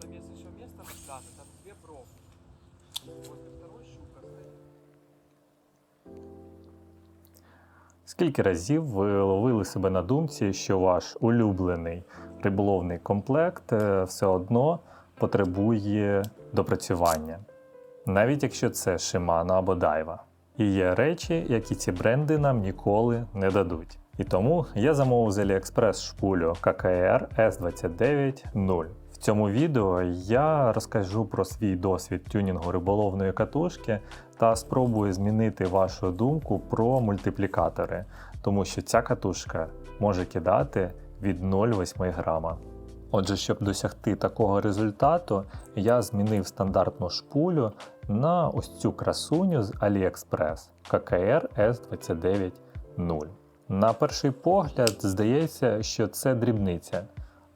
там есть еще место на пляже, там две пробки. Возле второй щука. Скільки разів ви ловили себе на думці, що ваш улюблений риболовний комплект е, все одно потребує допрацювання, навіть якщо це Shimano або Daiwa. І є речі, які ці бренди нам ніколи не дадуть. І тому я замовив з AliExpress шпулю KKR S290. Цьому відео я розкажу про свій досвід тюнінгу риболовної катушки та спробую змінити вашу думку про мультиплікатори, тому що ця катушка може кидати від 0,8 грама. Отже, щоб досягти такого результату, я змінив стандартну шпулю на ось цю красуню з AliExpress KKR S290. На перший погляд здається, що це дрібниця,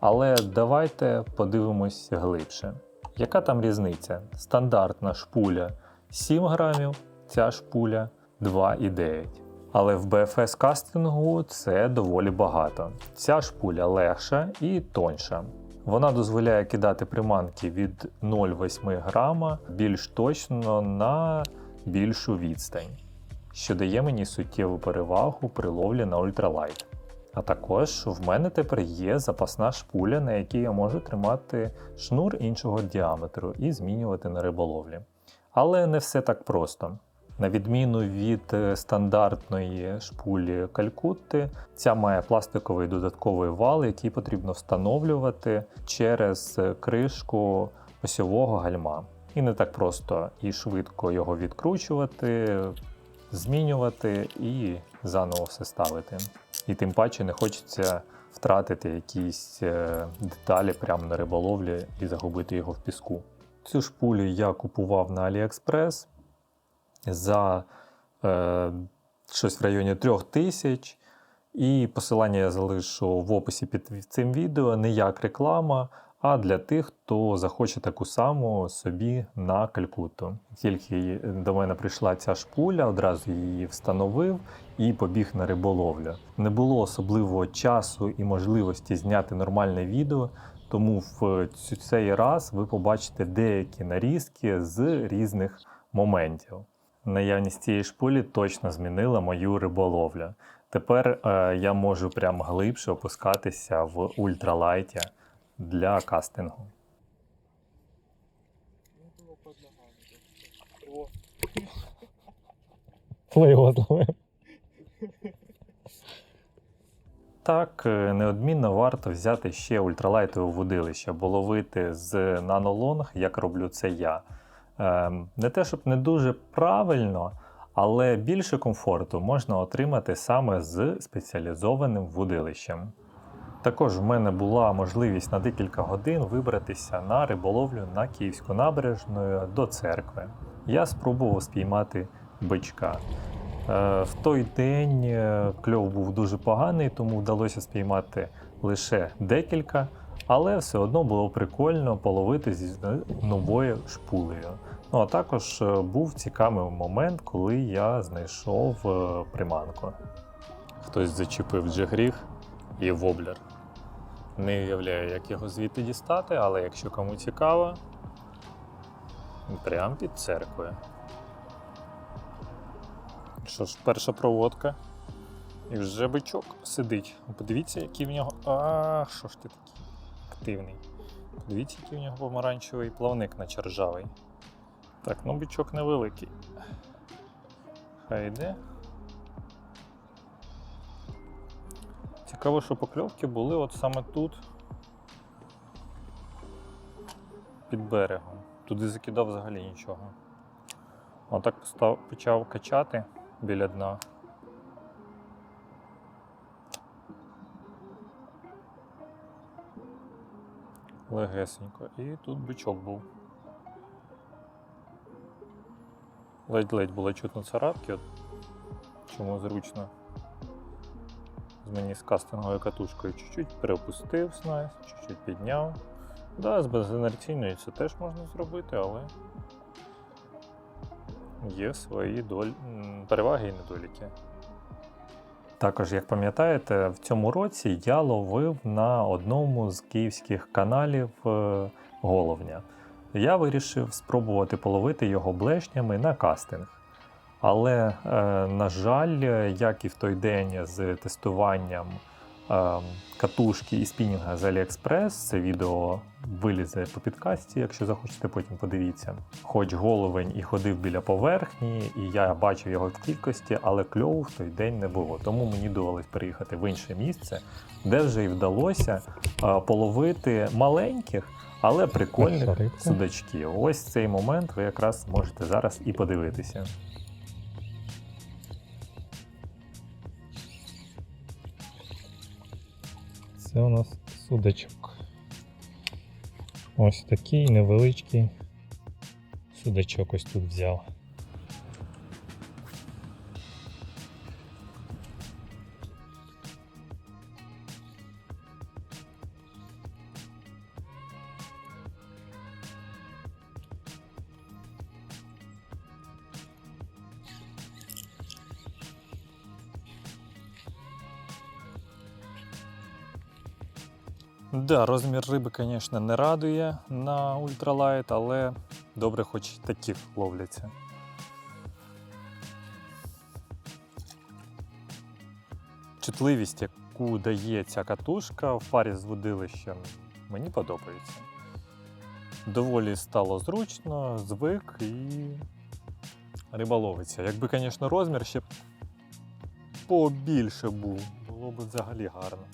але давайте подивимось глибше. Яка там різниця? Стандартна шпуля 7 грамів, ця шпуля 2,9. Але в BFS кастингу це доволі багато. Ця шпуля легша і тоньша. Вона дозволяє кидати приманки від 0,8 грама більш точно на більшу відстань, що дає мені суттєву перевагу при ловлі на ультралайт. А також в мене тепер є запасна шпуля, на якій я можу тримати шнур іншого діаметру і змінювати на риболовлі. Але не все так просто. На відміну від е, стандартної шпулі калькутти, ця має пластиковий додатковий вал, який потрібно встановлювати через е, кришку осьового гальма. І не так просто і швидко його відкручувати, змінювати і заново все ставити. І тим паче не хочеться втратити якісь е, деталі прямо на риболовлі і загубити його в піску. Цю шпулю я купував на AliExpress за е, щось в районі 3000. І посилання я залишу в описі під цим відео не як реклама, а для тих, хто захоче таку саму собі на калькуту. Тільки до мене прийшла ця шпуля, одразу її встановив і побіг на риболовлю. Не було особливого часу і можливості зняти нормальне відео, тому в цей раз ви побачите деякі нарізки з різних моментів. Наявність цієї шпулі точно змінила мою риболовлю. Тепер е, я можу прям глибше опускатися в ультралайті для кастингу. Ну, было под Так, е, неодмінно варто взяти ще ультралайтове водилище, бо ловити з нанолонг, як роблю це я. Ем, Не те, щоб не дуже правильно, але більше комфорту можна отримати саме з спеціалізованим водилищем. Також в мене була можливість на декілька годин вибратися на риболовлю на Київську набережну до церкви. Я спробував спіймати бичка. Е, В той день е, кльов був дуже поганий, тому вдалося спіймати лише декілька, але все одно було прикольно половити зі новою шпулею. Ну а також е, був цікавий момент, коли я знайшов приманку. Хтось зачепив джигріг і воблер. Не уявляю, як його звідти дістати, але якщо кому цікаво, прямо під церквою. Що ж, перша проводка. І вже бичок сидить. Подивіться, який в нього. А, що ж ти такий активний. Подивіться, який в нього помаранчевий плавник начержавий. Так, ну бичок невеликий. Хай йде. Цікаво, що покльовки були от саме тут. Під берегом. Туди закидав взагалі нічого. Отак постав, почав качати біля дна. Легесенько. І тут бичок був. Ледь-ледь було чутно царапки, от чому зручно. Мені з кастинговою катушкою чуть-чуть переопустив снасть, чуть-чуть підняв. Да, з безінерційною це теж можна зробити, але є свої доль... переваги і недоліки. Також, як пам'ятаєте, в цьому році я ловив на одному з київських каналів е, головня. Я вирішив спробувати половити його блешнями на кастинг. Але, е, на жаль, як і в той день з тестуванням е, катушки і спінінга з AliExpress, це відео вилізе по підкасті, якщо захочете, потім подивіться. Хоч головень і ходив біля поверхні, і я бачив його в кількості, але кльову в той день не було. Тому мені довелось переїхати в інше місце, де вже і вдалося е, половити маленьких, але прикольних судачків. Ось цей момент ви якраз можете зараз і подивитися. Це у нас судачок. Ось такий невеличкий судачок ось тут взяв. Да, розмір риби, звісно, не радує на ультралайт, але добре, хоч такі ловляться. Чутливість, яку дає ця катушка в парі з водилищем, мені подобається. Доволі стало зручно, звик і риба ловиться. Якби, звісно, розмір ще побільше був, було б взагалі гарно.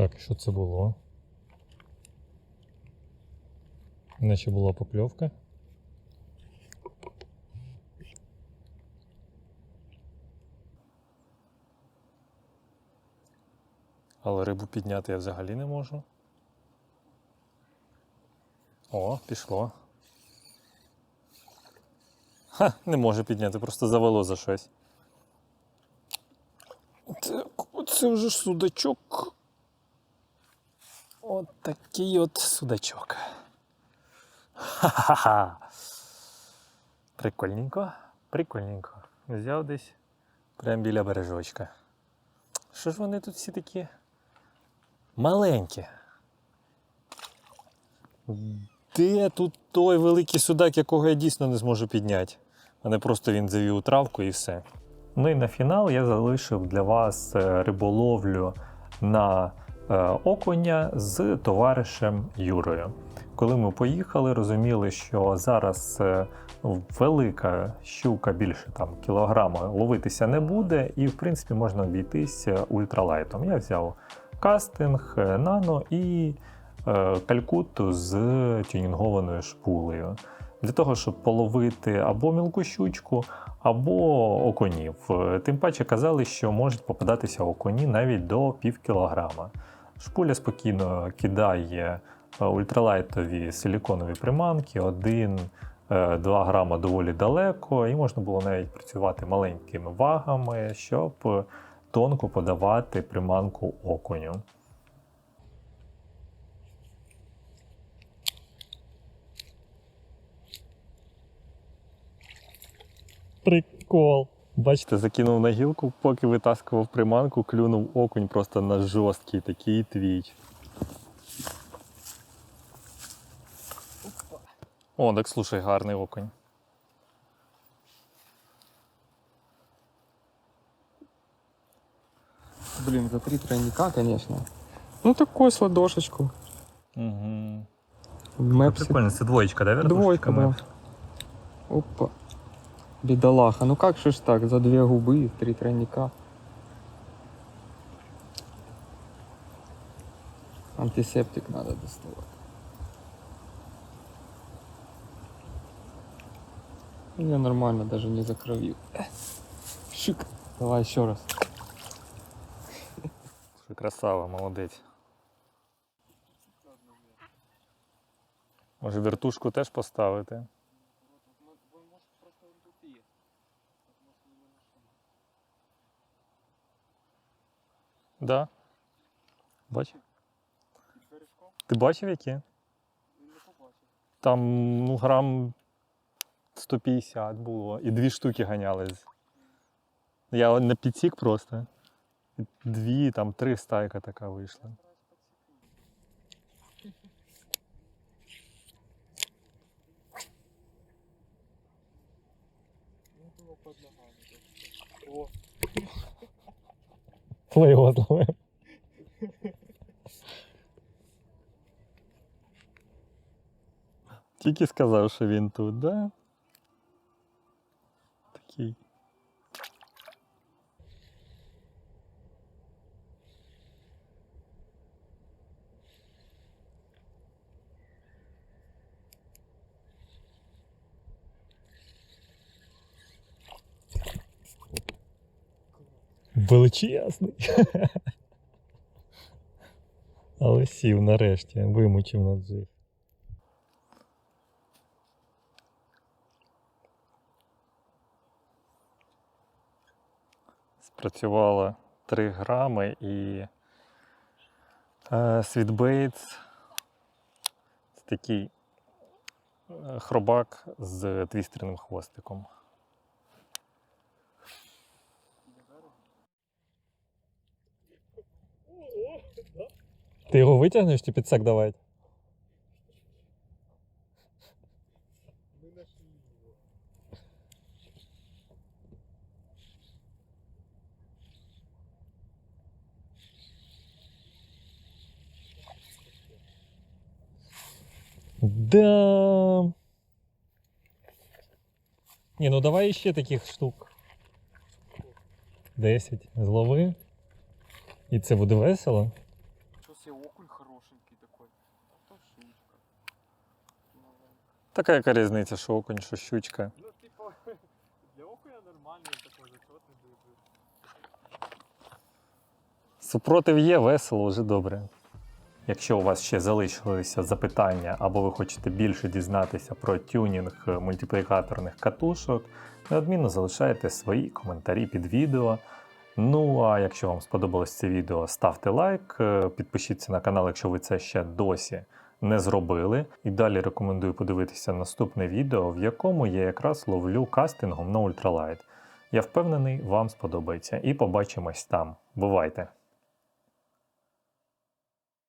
Так, що це було? Наче була покльовка. Але рибу підняти я взагалі не можу. О, пішло. Ха, не може підняти, просто завело за щось. Так, оце вже ж судачок. От такий от судачок. Ха-ха-ха. Прикольненько, прикольненько. Взяв десь прямо біля бережочка. Що ж вони тут всі такі маленькі? Де тут той великий судак, якого я дійсно не зможу підняти? А не просто він завів у травку і все. Ну і на фінал я залишив для вас е, риболовлю на окуня з товаришем Юрою. Коли ми поїхали, розуміли, що зараз е, велика щука більше там кілограма ловитися не буде, і в принципі можна обійтись е, ультралайтом. Я взяв кастинг, е, нано і е, калькутту з тюнінгованою шпулею. Для того, щоб половити або мілку щучку, або окунів. Е, Тим паче казали, що можуть попадатися окуні навіть до пів кілограма. Шпуля спокійно кидає е, ультралайтові силіконові приманки, 1-2 грама доволі далеко, і можна було навіть працювати маленькими вагами, щоб е, тонко подавати приманку окуню. Прикол. Бачите, закинув на гілку, поки витаскував приманку, клюнув окунь просто на жорсткий такий твіч. О, так слушай, гарний окунь. Блин, за три тройника, конечно. Ну такой с ладошечку. Угу. Мэпси. Прикольно, це двоєчка, да, Двойка, да. Опа. Бедолаха. Ну как же ж так, за две губы, три тройника. Антисептик надо доставать. Я нормально, даже не закровил. Шик. Давай еще раз. Красава, молодець. Може вертушку теж поставити? Да. Бачив? Ти бачив які? Там ну, грам 150 було. І дві штуки ганялись. Я не підсік просто. Дві, там три стайка така вийшла. Ми його зловив. Тільки сказав, що він тут, да? Такий. Величезний. Але сів нарешті, вимучив наджив. Спрацювало 3 грами і е, Світбейтс це такий е, хробак з твістерним хвостиком. Ти його витягнеш чи підсак давай? Да. Ні, ну давай ще таких штук. 10 злови. І це буде весело. Щось є окунь хорошенький такий. То щучка. Така яка різниця, що окунь, що щучка. Ну, типу, для окуня нормальний такий зачетний дуже. Супротив є, весело, вже добре. Якщо у вас ще залишилися запитання або ви хочете більше дізнатися про тюнінг мультиплікаторних катушок, неодмінно залишайте свої коментарі під відео. Ну а якщо вам сподобалось це відео, ставте лайк, е, підпишіться на канал, якщо ви це ще досі не зробили. І далі рекомендую подивитися наступне відео, в якому я якраз ловлю кастингом на ультралайт. Я впевнений, вам сподобається. І побачимось там. Бувайте!